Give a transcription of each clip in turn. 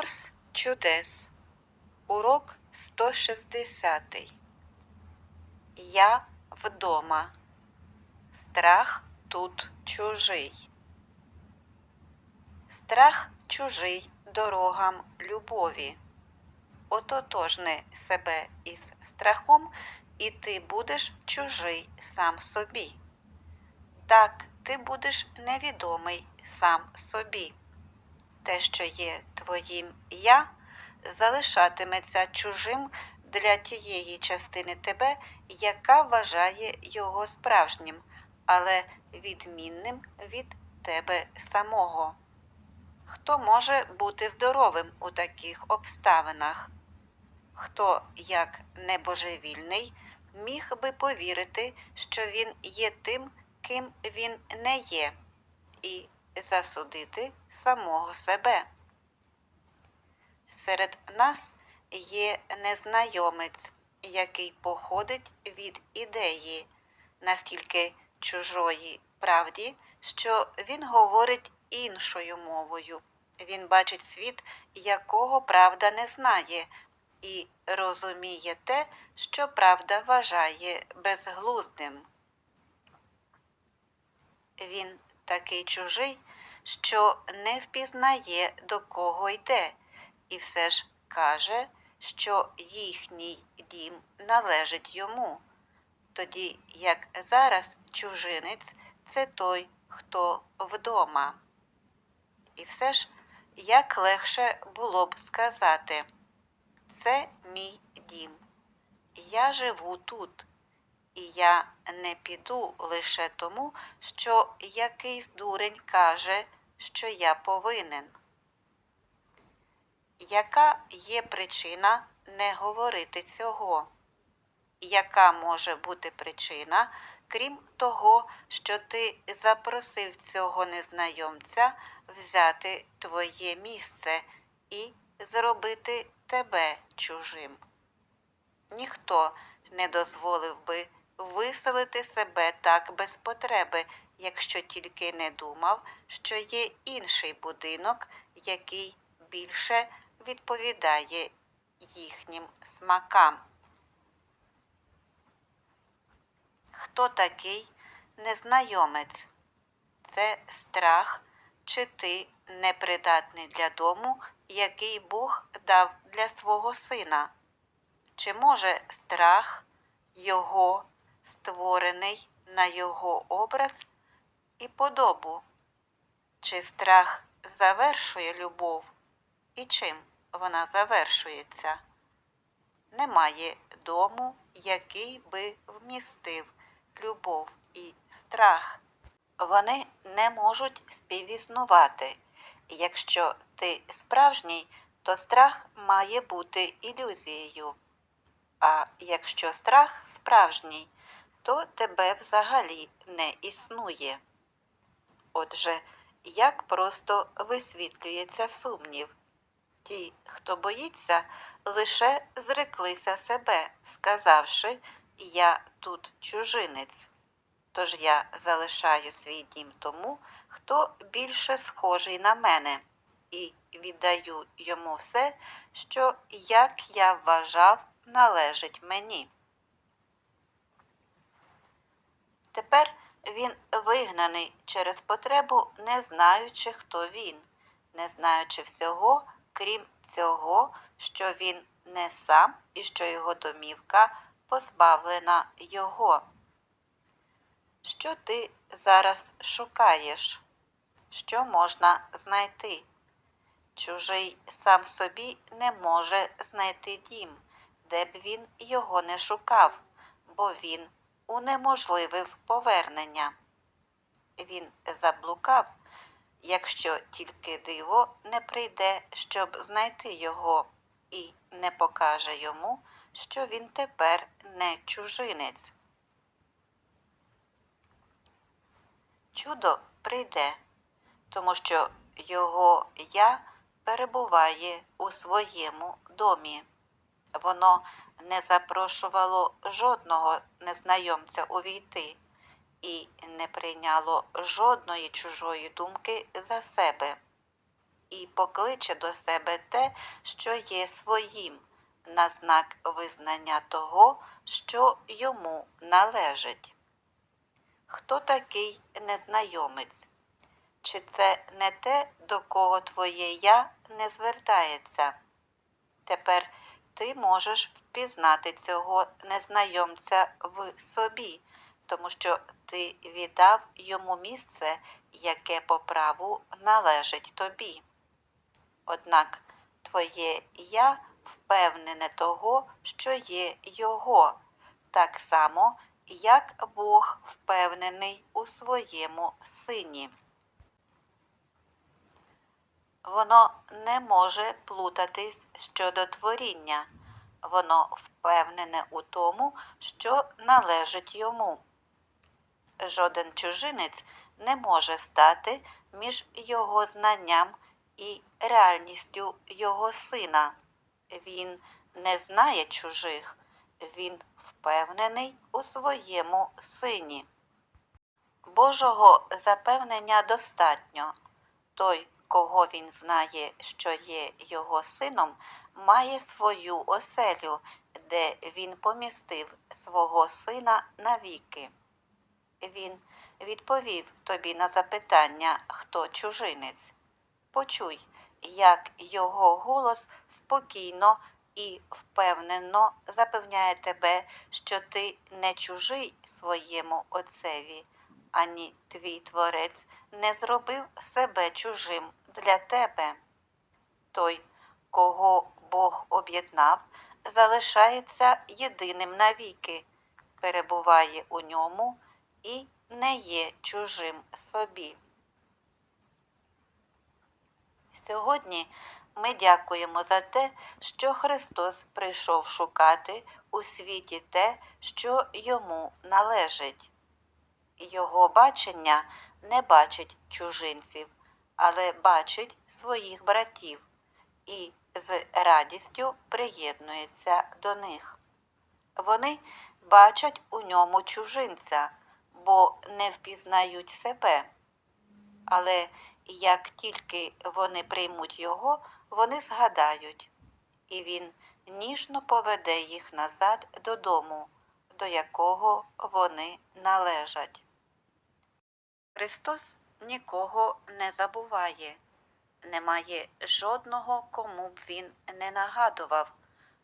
Курс чудес. Урок 160. Я вдома. Страх тут чужий. Страх чужий дорогам любові. Ототожни себе із страхом, і ти будеш чужий сам собі. Так, ти будеш невідомий сам собі. Те, що є твоїм я, залишатиметься чужим для тієї частини тебе, яка вважає його справжнім, але відмінним від тебе самого. Хто може бути здоровим у таких обставинах? Хто, як небожевільний, міг би повірити, що він є тим, ким він не є, і засудити самого себе? Серед нас є незнайомець, який походить від ідеї, настільки чужої правді, що він говорить іншою мовою. Він бачить світ, якого правда не знає, і розуміє те, що правда вважає безглуздим. Він такий чужий, що не впізнає, до кого йде, і все ж каже, що їхній дім належить йому, тоді як зараз чужинець це той, хто вдома. І все ж як легше було б сказати це мій дім, я живу тут, і я не піду лише тому, що якийсь дурень каже, що я повинен. Яка є причина не говорити цього? Яка може бути причина, крім того, що ти запросив цього незнайомця взяти твоє місце і зробити тебе чужим? Ніхто не дозволив би виселити себе так без потреби, якщо тільки не думав, що є інший будинок, який більше відповідає їхнім смакам. Хто такий незнайомець? Це страх, чи ти непридатний для дому, який Бог дав для свого сина? Чи може страх його створений на його образ і подобу? Чи страх завершує любов? І чим вона завершується? Немає дому, який би вмістив любов і страх. Вони не можуть співіснувати. Якщо ти справжній, то страх має бути ілюзією. А якщо страх справжній, то тебе взагалі не існує. Отже, як просто висвітлюється сумнів? Ті, хто боїться, лише зреклися себе, сказавши Я тут чужинець. Тож я залишаю свій дім тому, хто більше схожий на мене, і віддаю йому все, що, як я вважав, належить мені. Тепер він вигнаний через потребу, не знаючи, хто він, не знаючи всього, крім цього, що він не сам і що його домівка позбавлена його. Що ти зараз шукаєш? Що можна знайти? Чужий сам собі не може знайти дім, де б він його не шукав, бо він унеможливив повернення. Він заблукав, якщо тільки диво не прийде, щоб знайти його, і не покаже йому, що він тепер не чужинець. Чудо прийде, тому що його я перебуває у своєму домі. Воно не запрошувало жодного незнайомця увійти і не прийняло жодної чужої думки за себе. і покличе до себе те, що є своїм, на знак визнання того, що йому належить. Хто такий незнайомець? Чи це не те, до кого твоє я не звертається? Тепер ти можеш впізнати цього незнайомця в собі, тому що ти віддав йому місце, яке по праву належить тобі. Однак твоє я впевнене того, що є його, так само, як Бог впевнений у своєму сині. Воно не може плутатись щодо творіння, воно впевнене у тому, що належить йому. Жоден чужинець не може стати між його знанням і реальністю його сина. Він не знає чужих, він впевнений у своєму сині. Божого запевнення достатньо. Той, кого він знає, що є його сином, має свою оселю, де він помістив свого сина навіки. Він відповів тобі на запитання, хто чужинець. Почуй, як його голос спокійно і впевнено запевняє тебе, що ти не чужий своєму отцеві, ані твій творець не зробив себе чужим для тебе. Той, кого Бог об'єднав, залишається єдиним навіки, перебуває у ньому і не є чужим собі. Сьогодні ми дякуємо за те, що Христос прийшов шукати у світі те, що йому належить. Його бачення не бачить чужинців, але бачить своїх братів і з радістю приєднується до них. Вони бачать у ньому чужинця, бо не впізнають себе. Але як тільки вони приймуть його, вони згадають, і він ніжно поведе їх назад додому, до якого вони належать. Христос нікого не забуває, немає жодного, кому б він не нагадував,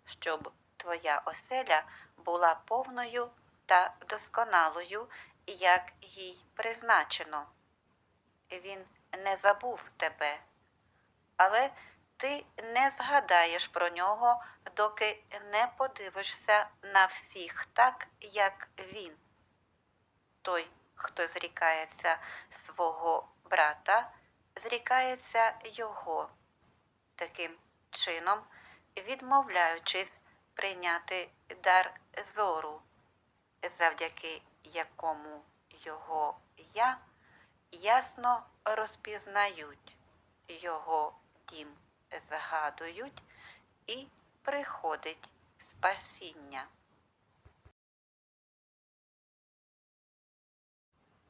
щоб твоя оселя була повною та досконалою, як їй призначено. Він не забув тебе, але ти не згадаєш про нього, доки не подивишся на всіх так, як він. Той, хто зрікається свого брата, зрікається його. Таким чином, відмовляючись прийняти дар зору, завдяки якому його я ясно розпізнають, його дім згадують і приходить спасіння.